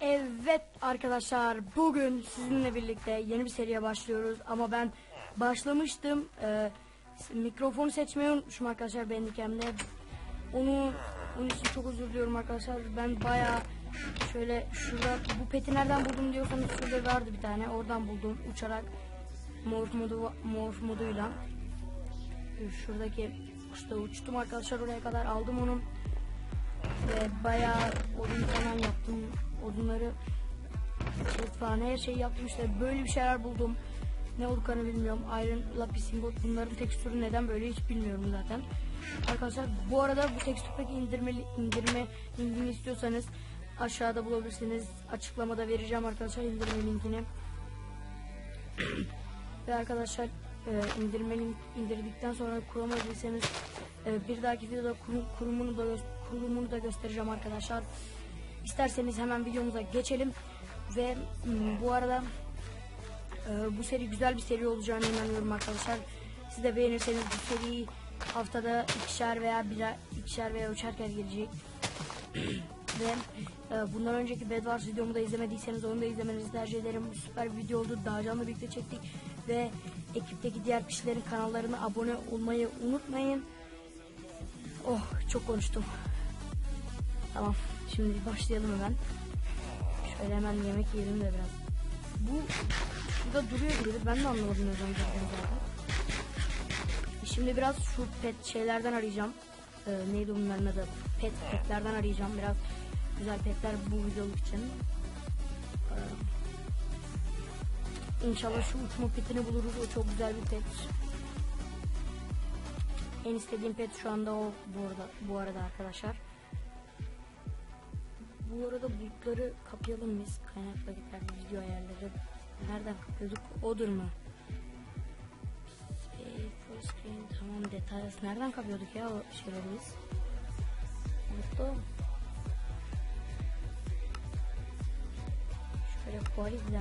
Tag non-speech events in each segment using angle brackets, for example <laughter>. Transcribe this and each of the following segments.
Evet arkadaşlar bugün sizinle birlikte yeni bir seriye başlıyoruz. Ama ben başlamıştım. Ee, mikrofonu seçmeyi unutmuşum arkadaşlar Bandicam'de onu onun için çok özür diliyorum arkadaşlar. Ben baya şöyle şurada bu peti nereden buldum diyorsanız şurada vardı bir tane. Oradan buldum uçarak. Morph modu morph moduyla. Şuradaki işte uçtum arkadaşlar oraya kadar aldım onu. Ve bayağı odun falan yaptım. Odunları falan her şeyi işte böyle bir şeyler buldum. Ne olduklarını bilmiyorum. Iron, lapis, ingot bunların tekstürü neden böyle hiç bilmiyorum zaten. Arkadaşlar bu arada bu tekstür peki indirme, indirme linkini istiyorsanız aşağıda bulabilirsiniz. Açıklamada vereceğim arkadaşlar indirme linkini. <clears throat> Ve arkadaşlar e, indirme link indirdikten sonra kuramadıysanız e, bir dahaki videoda kurum, kurumunu da kurumunu da göstereceğim arkadaşlar. İsterseniz hemen videomuza geçelim ve m, bu arada e, bu seri güzel bir seri olacağını inanıyorum arkadaşlar. Siz de beğenirseniz bu seri haftada ikişer veya birer, ikişer veya üçer kere gelecek. <clears throat> Ve e, bundan önceki Bed Wars videomu da izlemediyseniz onu da izlemenizi tercih ederim. Süper bir video oldu. Daha canlı birlikte çektik. Ve ekipteki diğer kişilerin kanallarına abone olmayı unutmayın. Oh çok konuştum. Tamam şimdi başlayalım hemen. Şöyle hemen yemek yiyelim de biraz. Bu şurada duruyor gibi ben de anlamadım ne zaman zaten. Şimdi biraz şu pet şeylerden arayacağım. Ee, neydi bunların adı? Pet petlerden arayacağım biraz. Güzel petler bu videoluk için. Ee, İnşallah şu uçma petini buluruz. O çok güzel bir pet. En istediğim pet şu anda o bu arada, bu arada arkadaşlar. Bu arada bulutları kapayalım biz. Kaynakla gider video ayarları. Nereden kapıyorduk? Odur mu? Save full screen tamam details. Nereden kapıyorduk ya o şeyleri biz? Unuttum. Şöyle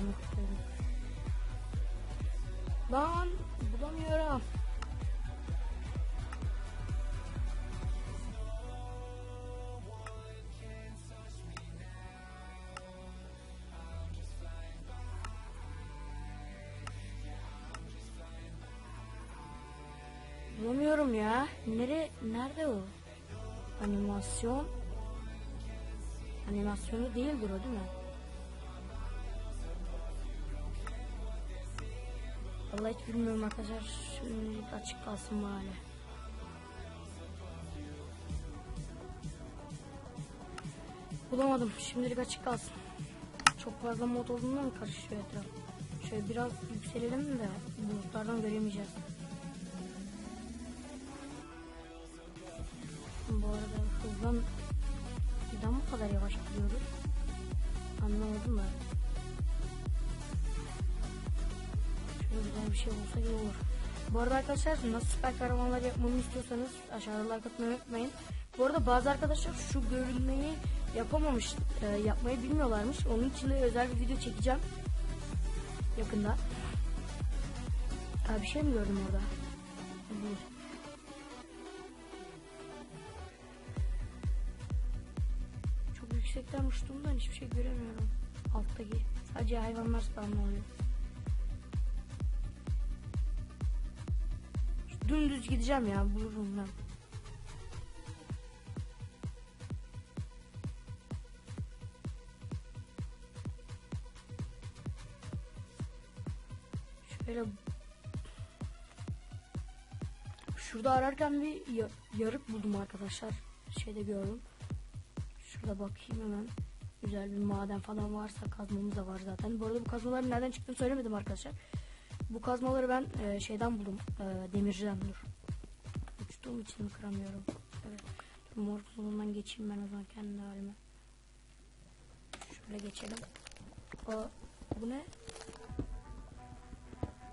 mi kapıyorduk? Lan bulamıyorum. Bulamıyorum ya. Nere nerede o? Animasyon. Animasyonu değildir o değil mi? Vallahi hiç bilmiyorum arkadaşlar. Şimdi açık kalsın bari. Bulamadım. Şimdilik açık kalsın. Çok fazla mod olduğundan karışıyor etraf? Şöyle biraz yükselelim de bulutlardan göremeyeceğiz. Hızdan neden bu kadar yavaş gidiyoruz? Anlamadım da. Şöyle güzel bir şey olsa iyi olur. Bu arada arkadaşlar nasıl süper kahramanlar yapmamı istiyorsanız aşağıda like atmayı unutmayın. Bu arada bazı arkadaşlar şu görünmeyi yapamamış, e, yapmayı bilmiyorlarmış. Onun için de özel bir video çekeceğim. Yakında. Aa, bir şey mi gördüm orada? Değil. Uçtuğumdan hiçbir şey göremiyorum. Alttaki. Sadece hayvanlar spawnlanıyor. Dümdüz gideceğim ya bulurum ben. Şöyle Şurada ararken bir ya- yarık buldum arkadaşlar. Şeyde gördüm. Şurada bakayım hemen. Güzel bir maden falan varsa kazmamız da var zaten. Bu arada bu kazmaların nereden çıktığını söylemedim arkadaşlar. Bu kazmaları ben e, şeyden buldum. E, demirciden dur. Uçtuğum için mi kıramıyorum? Evet. Mor kolundan geçeyim ben o zaman kendi halime. Şöyle geçelim. O, bu ne?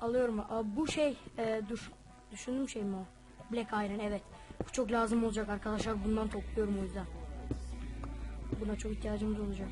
Alıyorum. Aa, bu şey e, dur. Düşündüğüm şey mi o? Black Iron evet. Bu çok lazım olacak arkadaşlar. Bundan topluyorum o yüzden. Buna çok ihtiyacımız olacak.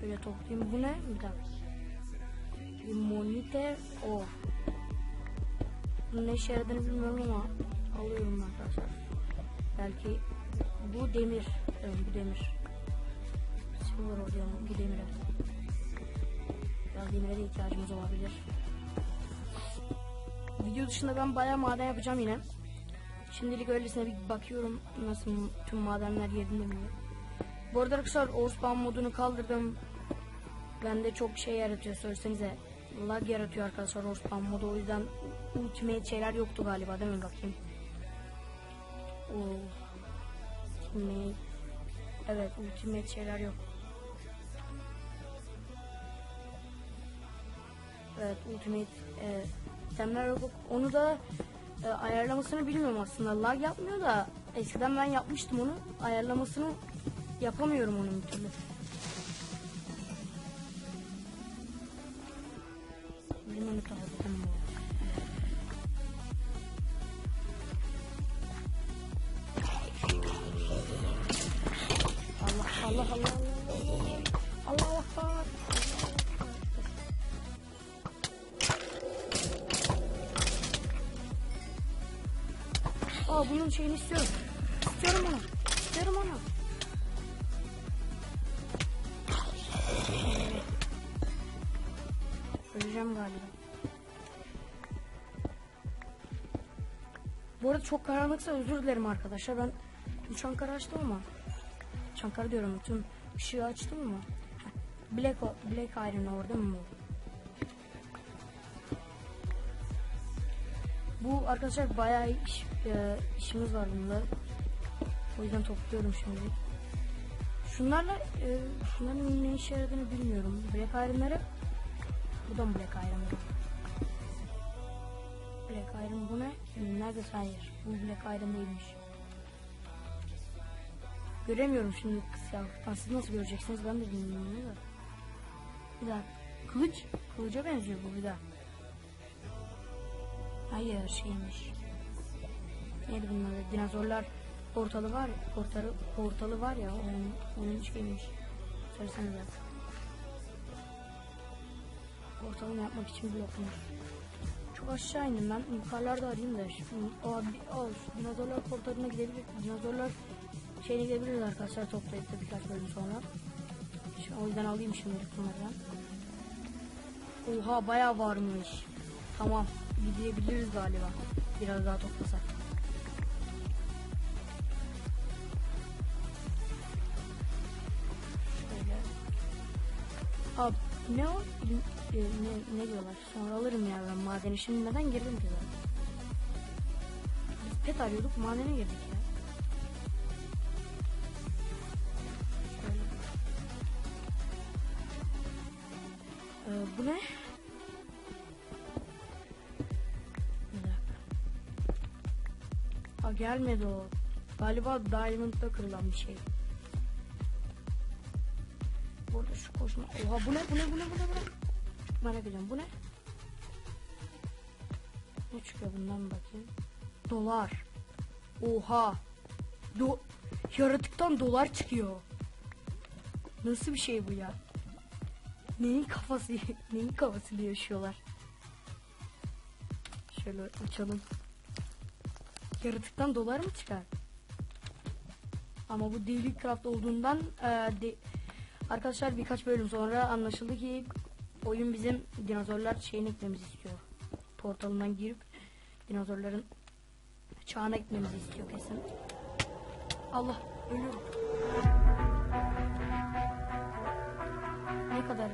Şöyle toplayayım. Bu ne? Bir dakika. Bir monite o. Bunun ne işe yaradığını bilmiyorum ama alıyorum arkadaşlar. Belki bu demir. Evet bu demir. Silver oluyor bu demir evet. Biraz demire de ihtiyacımız olabilir. Video dışında ben bayağı maden yapacağım yine. Şimdilik öylesine bir bakıyorum nasıl tüm madenler yerinde mi? Bu arada arkadaşlar Orspan modunu kaldırdım. Bende çok şey yaratıyor söylesenize. Lag yaratıyor arkadaşlar Orspan modu o yüzden ultimate şeyler yoktu galiba değil mi bakayım. Oo. Ultimate. Evet ultimate şeyler yok. Evet ultimate e, itemler yok. Onu da e, ayarlamasını bilmiyorum aslında. Lag yapmıyor da eskiden ben yapmıştım onu. Ayarlamasını yapamıyorum onun bir türlü. Aa bunun şeyini istiyorum. İstiyorum onu. İstiyorum onu. Öleceğim galiba. Bu arada çok karanlıksa özür dilerim arkadaşlar. Ben tüm çankarı açtım ama. Çankarı diyorum tüm ışığı açtım. Heh, Black, Black Iron orada mı? Bu arkadaşlar bayağı iş, e, işimiz var bunda. O yüzden topluyorum şimdi. Şunlarla e, şunların ne işe yaradığını bilmiyorum. Black Iron'ları bu da mı Black Iron? Black Iron bu ne? Nerede hayır. Bu Black Iron değilmiş. Göremiyorum şimdi siyahlıktan. Siz nasıl göreceksiniz ben de bilmiyorum da. Bir daha. Kılıç. Kılıca benziyor bu bir daha. Hayır şeymiş. Neydi bunun adı? Dinozorlar portalı var ya, portalı, portalı var ya onun, onun şeymiş. Söylesenize. Portalını yapmak için blokmuş. Çok aşağı indim ben. Yukarılarda arayayım da. Şimdi, o, o, dinozorlar portalına gidebilir. Dinozorlar şeyine gidebiliriz arkadaşlar toplayıp da birkaç bölüm sonra. Şimdi, o yüzden alayım şimdi bunlardan. Oha bayağı varmış. Tamam gidebiliriz galiba. Biraz daha toplasak. Şöyle. Abi ne o? E, ne, ne diyorlar? Sonra alırım ya ben madeni. Şimdi neden girdim ki zaten? Biz pet arıyorduk madene girdik ya. Ee, bu ne? Gelmedi o. Galiba Diamond'da kırılan bir şey. Burada şu koşma. Oha bu ne bu ne bu ne bu ne bu ne? Merak ediyorum bu ne? Ne çıkıyor bundan bakayım. Dolar. Oha. Do Yaratıktan dolar çıkıyor. Nasıl bir şey bu ya? Neyin kafası <laughs> neyin kafasıyla yaşıyorlar? Şöyle açalım. Yaratıktan dolar mı çıkar? Ama bu Daily Craft olduğundan e, de- arkadaşlar birkaç bölüm sonra anlaşıldı ki oyun bizim dinozorlar şeyini ekmemizi istiyor. Portalından girip dinozorların çağına ekmemizi istiyor kesin. Allah ölüyorum. Ne kadar?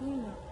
Var yapılmıyor.